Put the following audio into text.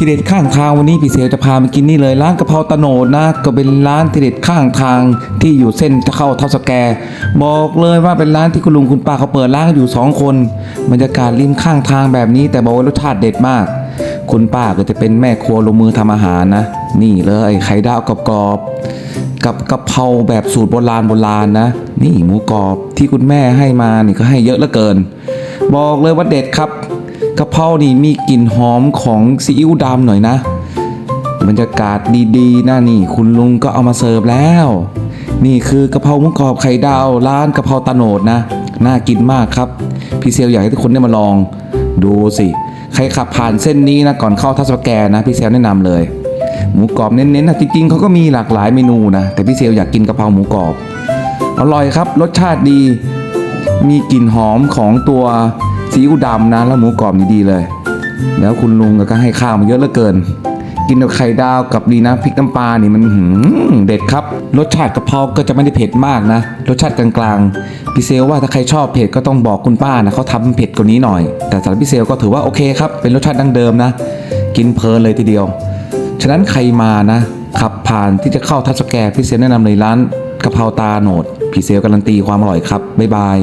ที่เด็ดข้างทางวันนี้พี่เซลจะพามากินนี่เลยร้านกะเพราตะโนดนะก็เป็นร้านที่เด็ดข้างทางที่อยู่เส้นจะเข้าทับสแกบอกเลยว่าเป็นร้านที่คุณลุงคุณป้าเขาเปิดร้านกันอยู่สองคนบรรยากาศริมข้างทางแบบนี้ แต่บอกว่ารสชาติเด็ดมาก คุณป้าก็จะเป็นแม่ครัวลงมือทำอาหารนะ นี่เลยไข่ดาวกรอบๆกับกะเพราแบบสูตรโบราณโบราณนะ นี่หมูกรอบที่คุณแม่ให้มานี่ก็ให้เยอะเหลือเกิน บอกเลยว่าเด็ดครับ กะเพรานี่มีกลิ่นหอมของซีอิ๊วดำหน่อยนะ บรรยากาศดีๆนะนี่คุณลุงก็เอามาเสิร์ฟแล้ว นี่คือกะเพราหมูกรอบไข่ดาวร้านกะเพราตาโหนดนะน่ากินมากครับ พี่เซลอยากให้ทุกคนได้มาลอง ดูสิ ใครขับผ่านเส้นนี้นะก่อนเข้าทัศแกนะพี่เซลแนะนำเลย หมูกรอบเน้นๆนะจริงๆเขาก็มีหลากหลายเมนูนะแต่พี่เซลอยากกินกะเพราหมูกรอบอร่อยครับ รสชาติดี มีกลิ่นหอมของตัว ซีอิ๊วดำนะ แล้วหมูกรอบนี่ดีเลย แล้วคุณลุงก็ให้ข้าวมาเยอะเหลือเกิน กินกับไข่ดาวกับดีนะพริกน้ำปลานี่มันเด็ดครับ รสชาติกะเพราก็จะไม่ได้เผ็ดมากนะ รสชาติกลางๆพี่เซลว่าถ้าใครชอบเผ็ดก็ต้องบอกคุณป้านะเขาทำเผ็ดกว่านี้หน่อย แต่สำหรับพี่เซลก็ถือว่าโอเคครับเป็นรสชาติดั้งเดิมนะ กินเพลินเลยทีเดียว ฉะนั้นใครมานะขับผ่านที่จะเข้าทับสแกร์พี่เซลแนะนำเลยร้านกะเพราตาโหนดพี่เซลการันตีความอร่อยครับบ๊ายบาย